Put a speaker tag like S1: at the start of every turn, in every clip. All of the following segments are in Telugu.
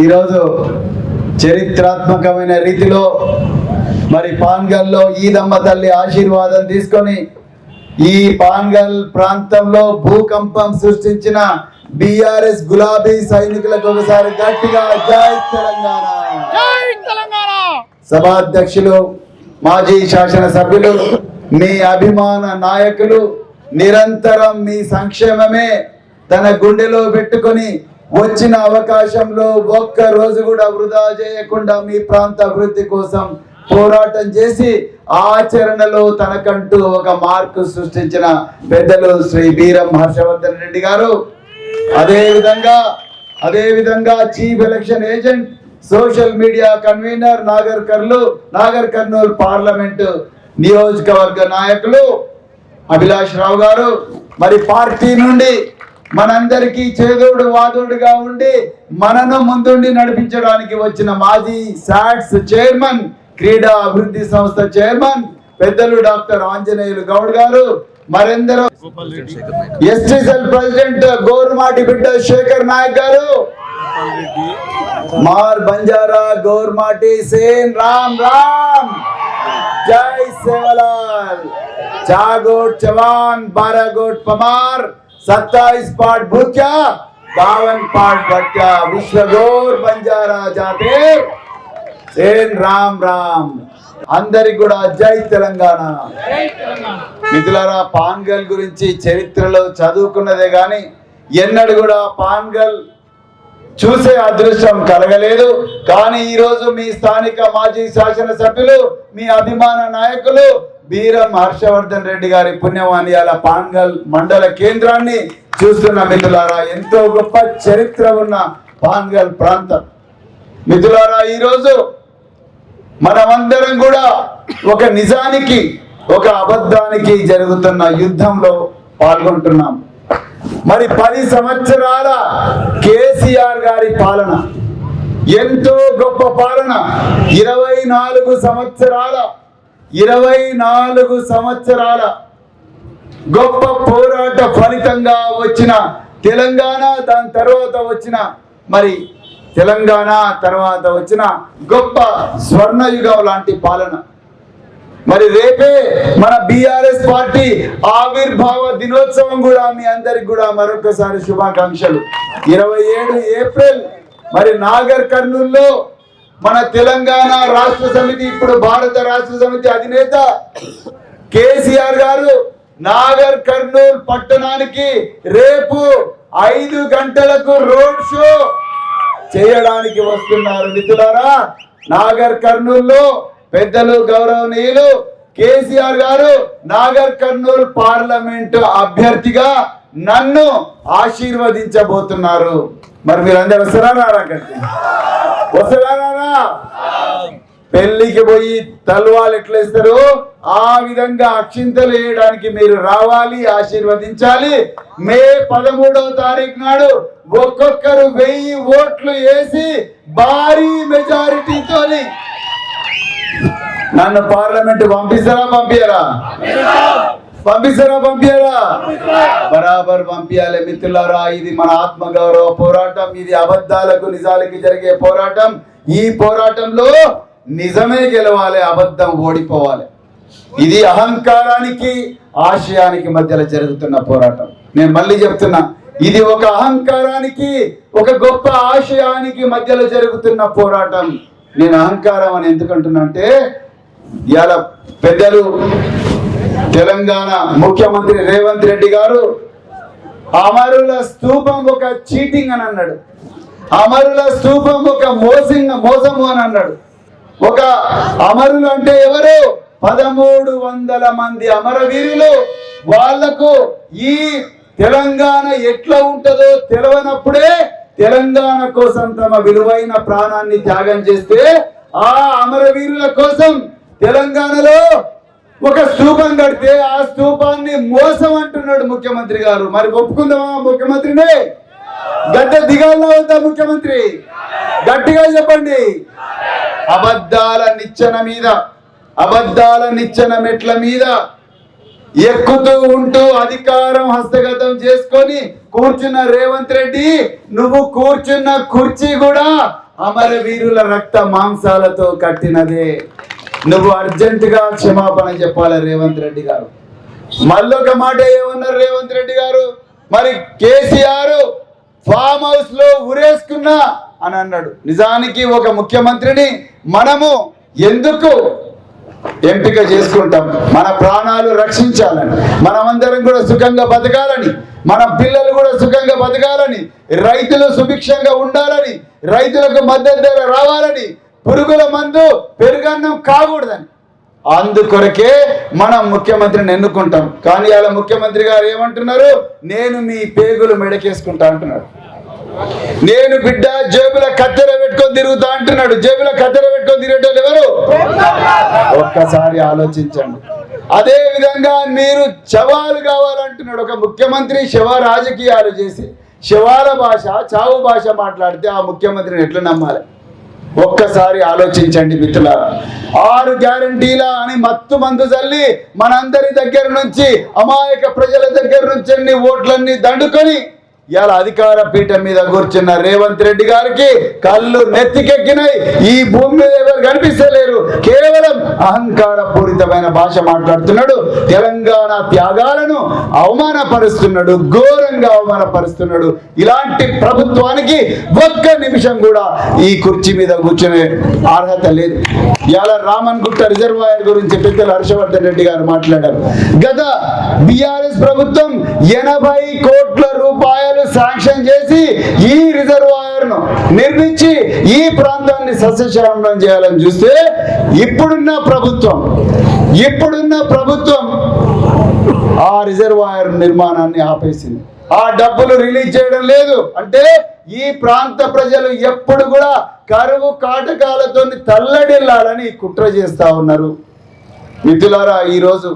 S1: ఈరోజు చరిత్రాత్మకమైన రీతిలో మరి పాన్గల్లో ఈదమ్మ తల్లి ఆశీర్వాదం తీసుకొని ఈ పాన్గల్ ప్రాంతంలో భూకంపం సృష్టించిన బిఆర్ఎస్ గులాబీ సైనికులకు ఒకసారి గట్టిగా జై తెలంగాణ. సభాధ్యక్షులు మాజీ శాసనసభ్యులు మీ అభిమాన నాయకులు నిరంతరం మీ సంక్షేమమే తన గుండెలో పెట్టుకొని వచ్చిన అవకాశంలో ఒక్క రోజు కూడా వృధా చేయకుండా మీ ప్రాంత అభివృద్ధి కోసం పోరాటం చేసి ఆచరణలో తనకంటూ ఒక మార్కు సృష్టించిన పెద్దలు శ్రీ బీరం హర్షవర్ధన్ రెడ్డి గారు. అదే విధంగా అదే విధంగా chief election agent social media convener Nagar Kurnool Nagar Kurnool parliament నియోజకవర్గ నాయకులు అభిలాష్ రావు గారు. మరి పార్టీ నుండి మనందరికీ చేదోడు వాదోడుగా ఉండి మనను ముందుండి నడిపించడానికి వచ్చిన మాజీ సాట్స్ చైర్మన్ క్రీడా అభివృద్ధి సంస్థ చైర్మన్ పెద్దలు డాక్టర్ ఆంజనేయులు గౌడ్ గారు మరెందరో ఎస్టీసెల్ ప్రెసిడెంట్ గోరుమాటి బిడ్డ శేఖర్ నాయక్ గారు మార్ బంజారా గోర్మాటి సేన్ రామ్ రామ్. జై సేవలాల్. చాగోట్ చవాన్ బారాగోట్ పమార్. पमार सत्ताईस पाठ भूख्या बावन पाठ भट्या विश्व गौर बंजारा जाते సేన్ రామ్ రామ్ అందరికి కూడా జై తెలంగాణ
S2: జై తెలంగాణ
S1: మిథులారా పాన్గల్ గురించి చరిత్రలో చదువుకున్నదే గాని ఎన్నడు కూడా పాన్గల్ చూసే అదృష్టం కలగలేదు కానీ ఈ రోజు మీ స్థానిక మాజీ శాసనసభ్యులు మీ అభిమాన నాయకులు బీరం హర్షవర్ధన్ రెడ్డి గారి పుణ్యవాణియాల పాన్గల్ మండల కేంద్రాన్ని చూస్తున్న మిథులారా ఎంతో గొప్ప చరిత్ర ఉన్న పాన్గల్ ప్రాంతం. మిథులారా ఈ రోజు మనమందరం కూడా ఒక నిజానికి ఒక అబద్ధానికి జరుగుతున్న యుద్ధంలో పాల్గొంటున్నాం. మరి పది సంవత్సరాల కేసీఆర్ గారి పాలన ఎంతో గొప్ప పాలన ఇరవై నాలుగు సంవత్సరాల ఇరవై నాలుగు సంవత్సరాల గొప్ప పోరాట ఫలితంగా వచ్చిన తెలంగాణ దాని తర్వాత వచ్చిన మరి తెలంగాణ తర్వాత వచ్చిన గొప్ప స్వర్ణయుగం లాంటి పాలన. మరి రేపే మన బిఆర్ఎస్ పార్టీ ఆవిర్భావ దినోత్సవం కూడా మీ అందరికి కూడా మరొకసారి శుభాకాంక్షలు. ఇరవై ఏడు ఏప్రిల్ మరి నాగర్ కర్నూల్లో మన తెలంగాణ రాష్ట్ర సమితి ఇప్పుడు భారత రాష్ట్ర సమితి అధినేత కేసీఆర్ గారు నాగర్ కర్నూల్ పట్టణానికి రేపు ఐదు గంటలకు రోడ్ షో చేయడానికి వస్తున్నారు. మిత్రులారా నాగర్ కర్నూలు పెద్దలు గౌరవనీయులు కేసీఆర్ గారు నాగర్ కర్నూల్ పార్లమెంట్ అభ్యర్థిగా నన్ను ఆశీర్వదించబోతున్నారు. మరి మీరందరూ వస్తారా? రారా అక్కడికి వస్తారా పెళ్ళికి పోయి తల్వాలు ఎట్లా ఇస్తారు ఆ విధంగా అక్షింతలు వేయడానికి మీరు రావాలి ఆశీర్వదించాలి. మే పదమూడవ తారీఖు నాడు ఒక్కొక్కరు వెయ్యి ఓట్లు వేసి భారీ మెజారిటీతో నన్ను పార్లమెంట్ పంపిస్తారా పంపించరా పంపిస్తారా పంపించారా బరాబర్ పంపించాలి మిత్రులారా. ఇది మన ఆత్మగౌరవ పోరాటం ఇది అబద్ధాలకు నిజాలకి జరిగే పోరాటం. ఈ పోరాటంలో నిజమే గెలవాలి అబద్ధం ఓడిపోవాలి. ఇది అహంకారానికి ఆశయానికి మధ్యలో జరుగుతున్న పోరాటం. నేను మళ్ళీ చెప్తున్నా ఇది ఒక అహంకారానికి ఒక గొప్ప ఆశయానికి మధ్యలో జరుగుతున్న పోరాటం. నేను అహంకారం అని ఎందుకంటున్నా అంటే ఇవాళ పెద్దలు తెలంగాణ ముఖ్యమంత్రి రేవంత్ రెడ్డి గారు అమరుల స్తూపం ఒక చీటింగ్ అని అన్నాడు. అమరుల స్తూపం ఒక మోసింగ్ మోసము అని అన్నాడు. ఒక అమరులు అంటే ఎవరు? పదమూడు వందల మంది అమరవీరులు. వాళ్ళకు ఈ తెలంగాణ ఎట్లా ఉంటుందో తెలవనప్పుడే తెలంగాణ కోసం తమ విలువైన ప్రాణాన్ని త్యాగం చేస్తే ఆ అమరవీరుల కోసం తెలంగాణలో ఒక స్తూపం కడితే ఆ స్తూపాన్ని మోసం అంటున్నాడు ముఖ్యమంత్రి గారు. మరి ఒప్పుకుందామా ముఖ్యమంత్రిని? గడ్డ దిగాల్లో వద్దా ముఖ్యమంత్రి? గట్టిగా చెప్పండి. అబద్ధాల నిచ్చెన మీద అబద్ధాల నిచ్చెన మెట్ల మీద ఎక్కుతూ ఉంటూ అధికారం హస్తగతం చేసుకొని కూర్చున్న రేవంత్ రెడ్డి నువ్వు కూర్చున్న కుర్చీ కూడా అమరవీరుల రక్త మాంసాలతో కట్టినదే. నువ్వు అర్జెంటుగా క్షమాపణ చెప్పాలి రేవంత్ రెడ్డి గారు. మళ్ళొక మాట ఏమన్నారు రేవంత్ రెడ్డి గారు? మరి కేసీఆర్ ఫామ్ హౌస్లో ఉరేసుకున్నా అని అన్నాడు. నిజానికి ఒక ముఖ్యమంత్రిని మనము ఎందుకు ఎంపిక చేసుకుంటాం? మన ప్రాణాలు రక్షించాలని మనమందరం కూడా సుఖంగా బతకాలని మన పిల్లలు కూడా సుఖంగా బతకాలని రైతులు సుభిక్షంగా ఉండాలని రైతులకు మద్దతు ధర రావాలని పురుగుల మందు పెరుగన్నం కాకూడదని. అందుకొరకే మనం ముఖ్యమంత్రిని ఎన్నుకుంటాం. కానీ అలా ముఖ్యమంత్రి గారు ఏమంటున్నారు? నేను మీ పేగులు మెడకేసుకుంటా అంటున్నాడు. నేను బిడ్డ జేబుల కత్తెర పెట్టుకొని తిరుగుతా అంటున్నాడు. జేబుల కత్తెర పెట్టుకొని తిరిగేటోళ్ళు ఎవరు? ఒక్కసారి ఆలోచించండి. అదే విధంగా మీరు శవాలు కావాలంటున్నాడు. ఒక ముఖ్యమంత్రి శవ రాజకీయాలు చేసి శవాల భాష చావు భాష మాట్లాడితే ఆ ముఖ్యమంత్రిని ఎట్లా నమ్మాలి? ఒక్కసారి ఆలోచించండి మిత్రులారా. ఆరు గ్యారంటీల అని మత్తు మందు చల్లి మనందరి దగ్గర నుంచి అమాయక ప్రజల దగ్గర నుంచి అన్ని ఓట్లన్నీ దండుకొని ఇవాళ అధికార పీఠం మీద కూర్చున్న రేవంత్ రెడ్డి గారికి కళ్ళు నెత్తికెక్కినాయి. ఈ భూమి మీద ఎవరు కనిపిస్తలేరు. కేవలం అహంకార పూరితమైన భాష మాట్లాడుతున్నాడు తెలంగాణ త్యాగాలను అవమానపరుస్తున్నాడు ఘోరంగా అవమానపరుస్తున్నాడు. ఇలాంటి ప్రభుత్వానికి ఒక్క నిమిషం కూడా ఈ కుర్చీ మీద కూర్చునే అర్హత లేదు. ఇవాళ రామన్ గుట్ట రిజర్వాయర్ గురించి పెద్దలు హర్షవర్ధన్ రెడ్డి గారు మాట్లాడారు. గత బిఆర్ఎస్ ప్రభుత్వం ఎనభై కోట్ల రూపాయలు శాంక్షన్ చేసి ఈ రిజర్వాయర్ను నిర్మించి ఈ ప్రాంతాన్ని సస్యశ్యామలం చేయాలని చూస్తే ఇప్పుడున్న ప్రభుత్వం? ఇప్పుడున్న ప్రభుత్వం? ఆ రిజర్వాయర్ నిర్మాణాన్ని ఆపేసింది. ఆ డబ్బులు రిలీజ్ చేయడం లేదు. అంటే ఈ ప్రాంత ప్రజలు ఎప్పుడు కూడా కరువు కాటకాలతో తల్లడిల్లాలని కుట్ర చేస్తా ఉన్నారు. మిత్రులారా ఈరోజు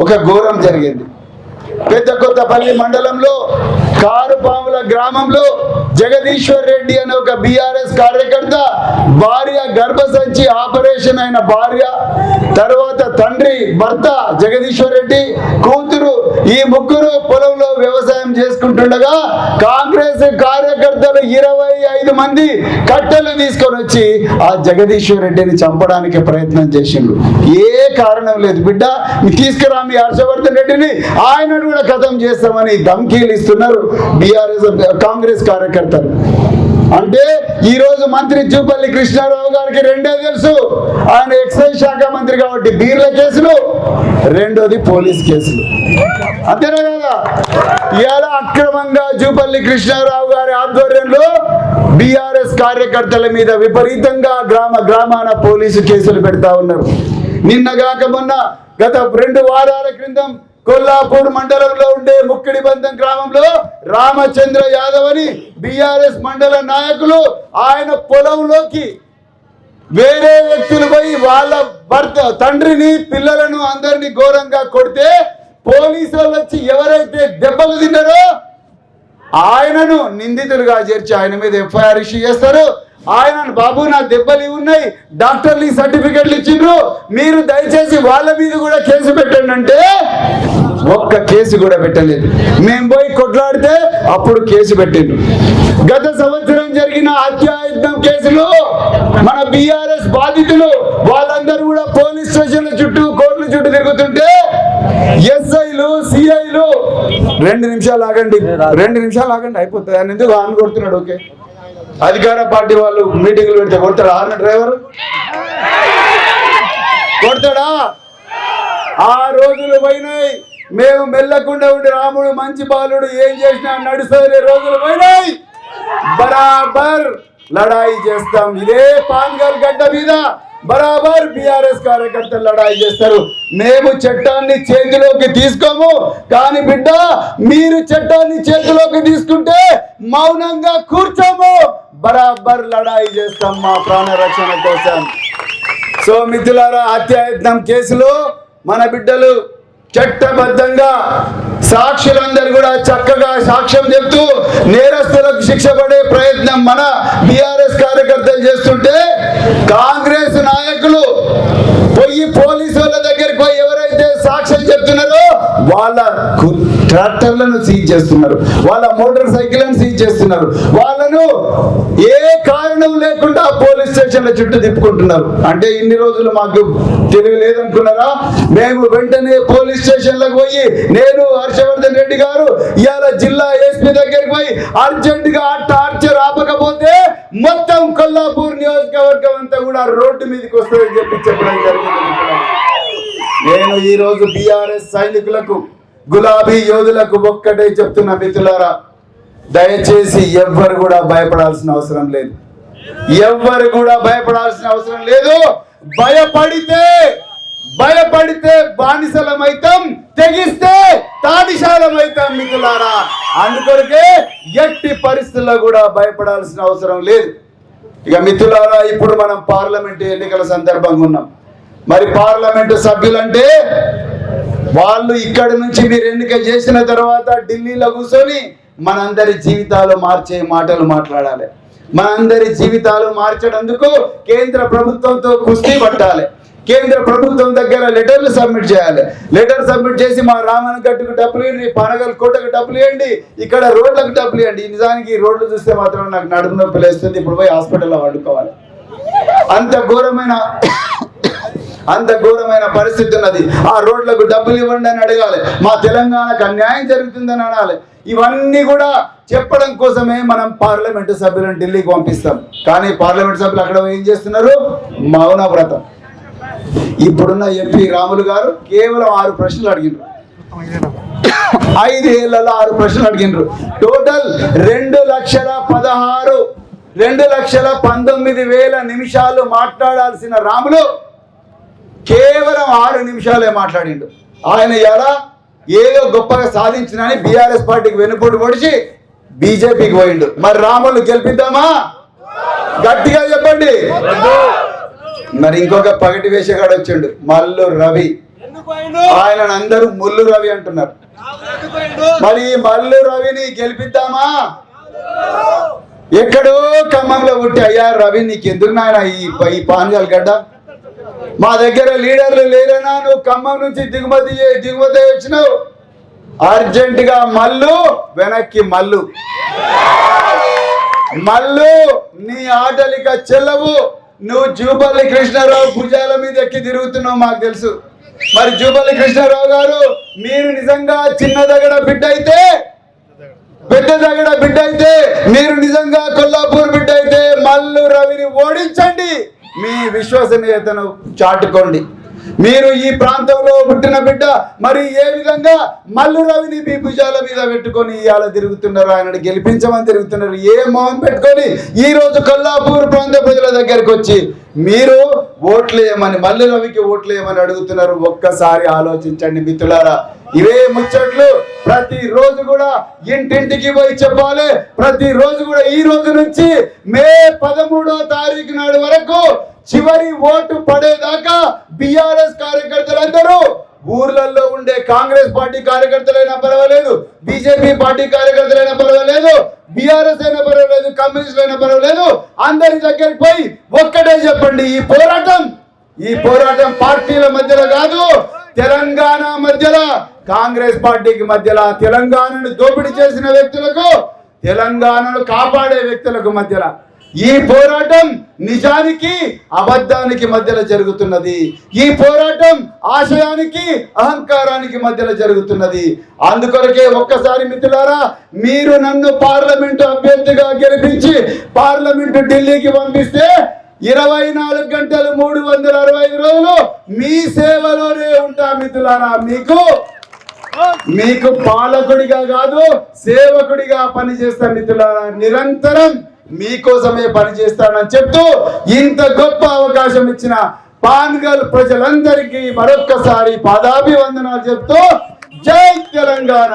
S1: ఒక ఘోరం జరిగింది. పెద్ద కొత్తపల్లి మండలంలో కారుపాముల గ్రామంలో జగదీశ్వర్ రెడ్డి అనే ఒక బిఆర్ఎస్ కార్యకర్త భార్య గర్భసంచి ఆపరేషన్ అయిన భార్య తర్వాత తండ్రి భర్త జగదీశ్వర్ రెడ్డి కూతురు ఈ ముగ్గురు పొలంలో వ్యవసాయం చేసుకుంటుండగా కాంగ్రెస్ కార్యకర్తలు ఇరవై ఐదు మంది కట్టెలు తీసుకొని వచ్చి ఆ జగదీశ్వర్ రెడ్డిని చంపడానికి ప్రయత్నం చేసిండు ఏ కారణం లేదు బిడ్డ తీసుకురా మీ హర్షవర్ధన్ రెడ్డిని ఆయనను కూడా కథం చేస్తామని ధమ్కీలు ఇస్తున్నారు బీఆర్ఎస్ కాంగ్రెస్ కార్యకర్తలు. అంటే ఈ రోజు మంత్రి జూపల్లి కృష్ణారావు గారికి రెండే తెలుసు. ఆయన ఎక్సైజ్ శాఖ మంత్రి కాబట్టి బీర్ల కేసులు రెండోది పోలీస్ కేసులు. అంతేనా కదా? ఇవాళ అక్రమంగా జూపల్లి కృష్ణారావు గారి ఆధ్వర్యంలో బీఆర్ఎస్ కార్యకర్తల మీద విపరీతంగా గ్రామ గ్రామాన పోలీసు కేసులు పెడతా ఉన్నారు. నిన్నగాక మొన్న గత రెండు వారాల క్రితం కొల్లాపూర్ మండలంలో ఉండే ముక్కిడి బంధం గ్రామంలో రామచంద్ర యాదవ్ అని బిఆర్ఎస్ మండల నాయకులు ఆయన పొలంలోకి వేరే వ్యక్తులు పోయి వాళ్ళ భర్త తండ్రిని పిల్లలను అందరినీ ఘోరంగా కొడితే పోలీసు వాళ్ళు వచ్చి ఎవరైతే దెబ్బలు తిన్నారో ఆయనను నిందితులుగా చేర్చి ఆయన మీద ఎఫ్ఐఆర్ ఇష్యూ చేస్తారు. ఆయన బాబు నా దెబ్బలు ఉన్నాయి. డాక్టర్లు ఈ సర్టిఫికెట్లు ఇచ్చిండ్రు. మీరు దయచేసి వాళ్ళ మీద కూడా కేసు పెట్టండి అంటే ఒక్క కేసు కూడా పెట్టలేదు. మేము పోయి కొట్లాడితే అప్పుడు కేసు పెట్టిండ్రు. గత సంవత్సరం జరిగిన హత్యాయుద్ధం కేసులో మన బిఆర్ఎస్ బాధితులు వాళ్ళందరూ కూడా పోలీస్ స్టేషన్ల చుట్టూ కోర్టుల చుట్టూ తిరుగుతుంటే ఎస్ఐలు సిఐలు రెండు నిమిషాలు ఆగండి. రెండు నిమిషాలు ఆగండి అయిపోతుంది అని ఎందుకు ఆన్ కొడుతున్నాడు? ఓకే. అధికార పార్టీ వాళ్ళు మీటింగ్లు పెడితే కొడతాడా? ఆన డ్రైవర్? కొడతాడా? ఆ రోజులు పోయినాయి. మేము మెల్లకుండా ఉండి రాముడు మంచి బాలుడు ఏం చేసినా నడుస్తుంది రోజులు పోయినాయి. బరాబర్ లడాయి చేస్తాం. ఇదే పాన్గల్ గడ్డ మీద బరాబర్ బిఆర్ఎస్ కార్యకర్తలు లడాయి చేస్తారు. మేము చట్టాన్ని చేతిలోకి తీసుకోము. కానీ బిడ్డ మీరు చట్టాన్ని చేతిలోకి తీసుకుంటే మౌనంగా కూర్చోము. బరాబర్ లడాయి చేస్తాం మా ప్రాణ రక్షణ కోసం. సో మిత్రులారా హత్యాయత్నం కేసులో మన బిడ్డలు చట్టబద్ధంగా సాక్షులందరూ కూడా చక్కగా సాక్ష్యం చెప్తూ నేరస్తులకు శిక్ష పడే ప్రయత్నం మన బిఆర్ఎస్ కార్యకర్తలు చేస్తుంటే కాంగ్రెస్ నాయకులు పోయి పోలీసు వాళ్ళ దగ్గరికి పోయి ఎవరైతే సాక్ష్యం చెప్తున్నారో వాళ్ళ కు- ట్రాక్టర్లను సీజ్ చేస్తున్నారు. వాళ్ళ మోటార్ సైకిళ్ళను సీజ్ చేస్తున్నారు. వాళ్ళను ఏ కారణం లేకుండా పోలీస్ స్టేషన్ల చుట్టూ తిప్పుకుంటున్నారు. అంటే ఇన్ని రోజులు మాకు తెలియలేదనుకున్నారా? మేము వెంటనే పోలీస్ స్టేషన్లకు పోయి నేను హర్షవర్ధన్ రెడ్డి గారు ఇవాళ జిల్లా ఎస్పీ దగ్గరికి పోయి అర్జెంట్గా టార్చర్ ఆపకపోతే మొత్తం కొల్లాపూర్ నియోజకవర్గం అంతా కూడా రోడ్డు మీదకి వస్తుందని చెప్పి చెప్పడం జరిగింది. నేను ఈ రోజు బిఆర్ఎస్ సైనికులకు గులాబీ యోధులకు ఒక్కటే చెప్తున్న మిత్రులారా దయచేసి ఎవ్వరు కూడా భయపడాల్సిన అవసరం లేదు. ఎవ్వరు కూడా భయపడాల్సిన అవసరం లేదు. భయపడితే భయపడితే బానిసలమైతాం తెగిస్తే తాడిశాలమైతాం మిత్రులారా. అందుకొరకే ఎట్టి పరిస్థితుల్లో కూడా భయపడాల్సిన అవసరం లేదు. ఇక మిత్రులారా ఇప్పుడు మనం పార్లమెంట్ ఎన్నికల సందర్భంగా ఉన్నాం. మరి పార్లమెంటు సభ్యులంటే వాళ్ళు ఇక్కడి నుంచి మీరు ఎన్నిక చేసిన తర్వాత ఢిల్లీలో కూర్చొని మనందరి జీవితాలు మార్చే మాటలు మాట్లాడాలి. మనందరి జీవితాలు మార్చడందుకు కేంద్ర ప్రభుత్వంతో కుస్తీ పట్టాలి. కేంద్ర ప్రభుత్వం దగ్గర లెటర్లు సబ్మిట్ చేయాలి. లెటర్ సబ్మిట్ చేసి మా రామన గట్టుకు డబ్బులు ఇవ్వండి పనగల్ కోటకు డబ్బులు ఇవ్వండి ఇక్కడ రోడ్లకు డబ్బులు ఇవ్వండి. నిజానికి రోడ్లు చూస్తే మాత్రం నాకు నడుము నొప్పి లేస్తుంది. ఇప్పుడు పోయి హాస్పిటల్లో వండుకోవాలి. అంత ఘోరమైన అంత ఘోరమైన పరిస్థితి ఉన్నది. ఆ రోడ్లకు డబ్బులు ఇవ్వండి అని అడగాలి. మా తెలంగాణకు అన్యాయం జరుగుతుందని అనాలి. ఇవన్నీ కూడా చెప్పడం కోసమే మనం పార్లమెంటు సభ్యులను ఢిల్లీకి పంపిస్తాం. కానీ పార్లమెంట్ సభ్యులు అక్కడ ఏం చేస్తున్నారు? మౌన వ్రతం. ఇప్పుడున్న ఎంపీ రాములు గారు కేవలం ఆరు ప్రశ్నలు అడిగినారు ఐదేళ్ళలో ఆరు ప్రశ్నలు అడిగినారు టోటల్ రెండు లక్షల పదహారు రెండు లక్షల పంతొమ్మిది వేల నిమిషాలు మాట్లాడాల్సిన రాములు కేవలం ఆరు నిమిషాలే మాట్లాడిండు. ఆయన ఎలా? ఏదో గొప్పగా సాధించినని బీఆర్ఎస్ పార్టీకి వెనుపోటు పొడిచి బీజేపీకి పోయిండు. మరి రాములు గెలిపిద్దామా? గట్టిగా చెప్పండి. మరి ఇంకొక పగటి వేషగాడు వచ్చిండు మల్లు రవి. ఆయన అందరూ ముల్లు రవి అంటున్నారు. మరి మల్లు రవిని గెలిపిద్దామా? ఎక్కడో ఖమ్మంలో పుట్టి అయ్యా రవి నీకెందుకు నాయన ఈ ఈ పాంజాల గడ్డ? మా దగ్గర లీడర్లు లేరేనా? నువ్వు ఖమ్మం నుంచి దిగుమతి దిగుమతి వచ్చినావు అర్జెంటుగా మల్లు వెనక్కి మల్లు. మల్లు నీ ఆటలిక చెల్లవు. నువ్వు జూపల్లి కృష్ణారావు భుజాల మీద ఎక్కి తిరుగుతున్నావు మాకు తెలుసు. మరి జూపల్లి కృష్ణారావు గారు మీరు నిజంగా చిన్న దగ్గర బిడ్డ అయితే పెద్ద దగ్గర బిడ్డ అయితే మీరు నిజంగా కొల్లాపూర్ బిడ్డ అయితే మల్లు రవిని ఓడించండి. మీ విశ్వసనీయతను చాటుకోండి. మీరు ఈ ప్రాంతంలో పుట్టిన బిడ్డ మరి ఏ విధంగా మల్లు రవిని మీ భుజాల మీద పెట్టుకొని ఇవాళ తిరుగుతున్నారు? ఆయన గెలిపించమని తిరుగుతున్నారు. ఏ మొహం పెట్టుకొని ఈ రోజు కొల్లాపూర్ ప్రాంత ప్రజల దగ్గరికి వచ్చి మీరు ఓట్లేయమని మల్లు రవికి ఓట్లేయమని అడుగుతున్నారు. ఒక్కసారి ఆలోచించండి మిత్రులారా. ఇవే ముచ్చట్లు ప్రతి రోజు కూడా ఇంటింటికి పోయి చెప్పాలి. ప్రతి రోజు కూడా ఈ రోజు నుంచి మే పదమూడో తారీఖు నాడు వరకు చివరి ఓటు పడేదాకా బిఆర్ఎస్ కార్యకర్తలందరూ ఊర్లలో ఉండే కాంగ్రెస్ పార్టీ కార్యకర్తలైనా పర్వాలేదు బీజేపీ పార్టీ కార్యకర్తలైనా పర్వాలేదు బీఆర్ఎస్ అయినా పర్వాలేదు కమ్యూనిస్టులు అయినా పర్వాలేదు అందరి దగ్గరికి పోయి ఒక్కటే చెప్పండి ఈ పోరాటం ఈ పోరాటం పార్టీల మధ్యలో కాదు తెలంగాణ మధ్యలో కాంగ్రెస్ పార్టీకి మధ్యలో తెలంగాణను దోపిడీ చేసిన వ్యక్తులకు తెలంగాణను కాపాడే వ్యక్తులకు మధ్యలో. ఈ పోరాటం నిజానికి అబద్ధానికి మధ్యలో జరుగుతున్నది. ఈ పోరాటం ఆశయానికి అహంకారానికి మధ్యలో జరుగుతున్నది. అందుకొరకే ఒక్కసారి మిత్రులారా మీరు నన్ను పార్లమెంటు అభ్యర్థిగా గెలిపించి పార్లమెంటు ఢిల్లీకి పంపిస్తే ఇరవై నాలుగు గంటలు మూడు వందల అరవై ఐదు రోజులు మీ సేవలోనే ఉంటా మిత్రులారా. మీకు మీకు పాలకుడిగా కాదు సేవకుడిగా పనిచేస్తా మిత్రులారా. నిరంతరం మీకోసమే పనిచేస్తానని చెప్తూ ఇంత గొప్ప అవకాశం ఇచ్చిన పాన్గల్ ప్రజలందరికీ మరొక్కసారి పాదాభివందనాలు చెప్తూ జై తెలంగాణ.